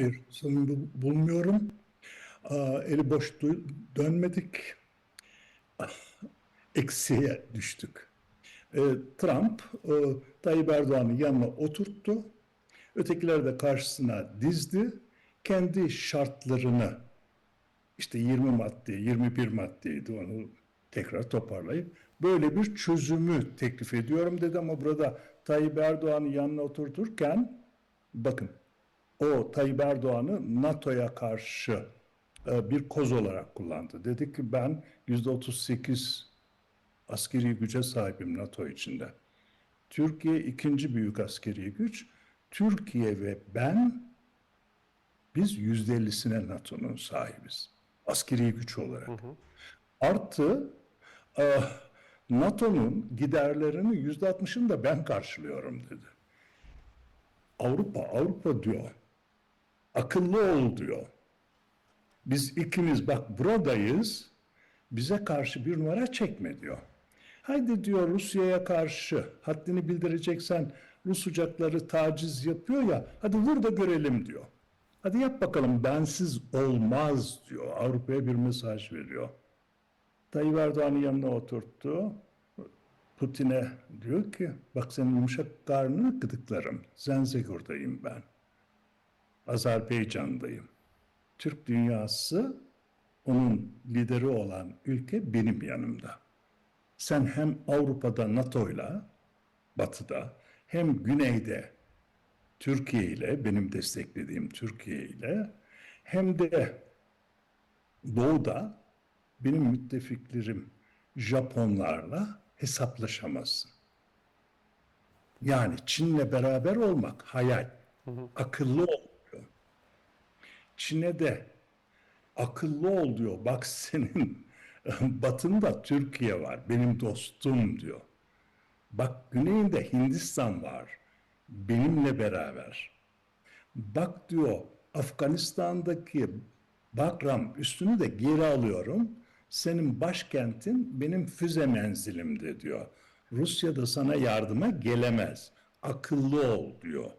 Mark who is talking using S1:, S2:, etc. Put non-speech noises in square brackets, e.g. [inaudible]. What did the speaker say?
S1: Hayır, samimi bulmuyorum. Eli boş dönmedik. Eksiye düştük. Ee, Trump e, Tayyip Erdoğan'ı yanına oturttu. Ötekileri de karşısına dizdi. Kendi şartlarını işte 20 madde, 21 maddeydi onu tekrar toparlayıp böyle bir çözümü teklif ediyorum dedi ama burada Tayyip Erdoğan'ı yanına oturturken bakın o Tayyip Erdoğan'ı NATO'ya karşı e, bir koz olarak kullandı. Dedi ki ben %38 askeri güce sahibim NATO içinde. Türkiye ikinci büyük askeri güç. Türkiye ve ben biz %50'sine NATO'nun sahibiz. Askeri güç olarak. Artı e, NATO'nun giderlerini %60'ını da ben karşılıyorum dedi. Avrupa, Avrupa diyor. Akıllı ol diyor. Biz ikimiz bak buradayız. Bize karşı bir numara çekme diyor. Haydi diyor Rusya'ya karşı haddini bildireceksen Rus uçakları taciz yapıyor ya hadi vur da görelim diyor. Hadi yap bakalım bensiz olmaz diyor. Avrupa'ya bir mesaj veriyor. Tayyip Erdoğan'ın yanına oturttu. Putin'e diyor ki bak senin yumuşak karnını gıdıklarım. Zenzegur'dayım ben. Azerbaycan'dayım. Türk dünyası onun lideri olan ülke benim yanımda. Sen hem Avrupa'da NATO'yla, Batı'da hem Güney'de Türkiye ile, benim desteklediğim Türkiye ile hem de Doğu'da benim müttefiklerim Japonlarla hesaplaşamazsın. Yani Çin'le beraber olmak hayal. Akıllı ol. Çin'e de akıllı ol diyor. Bak senin [laughs] batında Türkiye var. Benim dostum diyor. Bak güneyinde Hindistan var. Benimle beraber. Bak diyor Afganistan'daki Bakram üstünü de geri alıyorum. Senin başkentin benim füze menzilimde diyor. Rusya da sana yardıma gelemez. Akıllı ol diyor.